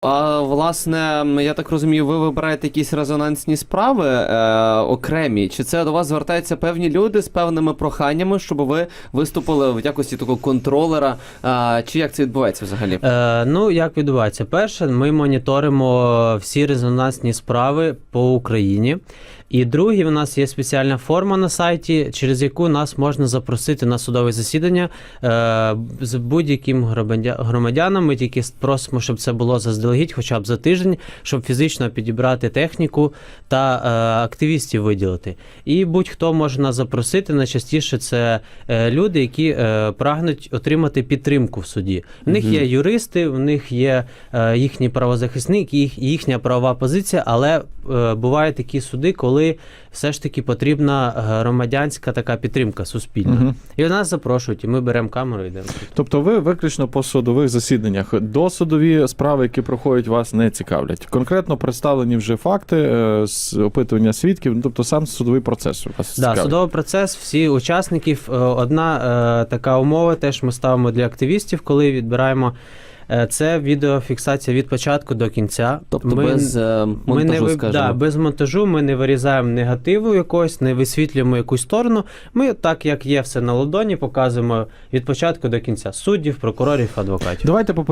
А власне, я так розумію, ви вибираєте якісь резонансні справи е, окремі. Чи це до вас звертаються певні люди з певними проханнями, щоб ви виступили в якості такого контролера? Е, чи як це відбувається взагалі? Е, ну, як відбувається? Перше, ми моніторимо всі резонансні справи по Україні. І друге, у нас є спеціальна форма на сайті, через яку нас можна запросити на судове засідання е, з будь-яким громадя- громадянам. Ми тільки просимо, щоб це було заздалегідь, хоча б за тиждень, щоб фізично підібрати техніку та е, активістів виділити. І будь-хто може нас запросити. Найчастіше це е, люди, які прагнуть отримати підтримку в суді. В них є юристи, в них є е, їхній правозахисник, їх, їхня правова позиція, але бувають такі суди, коли все ж таки потрібна громадянська така підтримка суспільна. Мгм. І нас запрошують, і ми беремо камеру і йдемо. Тобто ви виключно по судових засіданнях. Досудові справи, які проходять, вас не цікавлять. Конкретно представлені вже факти е, з опитування свідків, ну, тобто сам судовий процес у вас Да, судовий процес, всі учасників. Е, Одна е, така умова теж ми ставимо для активістів, коли відбираємо. Е, Це відеофіксація від початку до кінця. Тобто Ми- без е, Ми монтажу, не скажімо. да, без монтажу ми не вирізаємо негативу якогось, не висвітлюємо якусь сторону. Ми, так як є все на ладоні, показуємо від початку до кінця суддів, прокурорів, адвокатів. Давайте по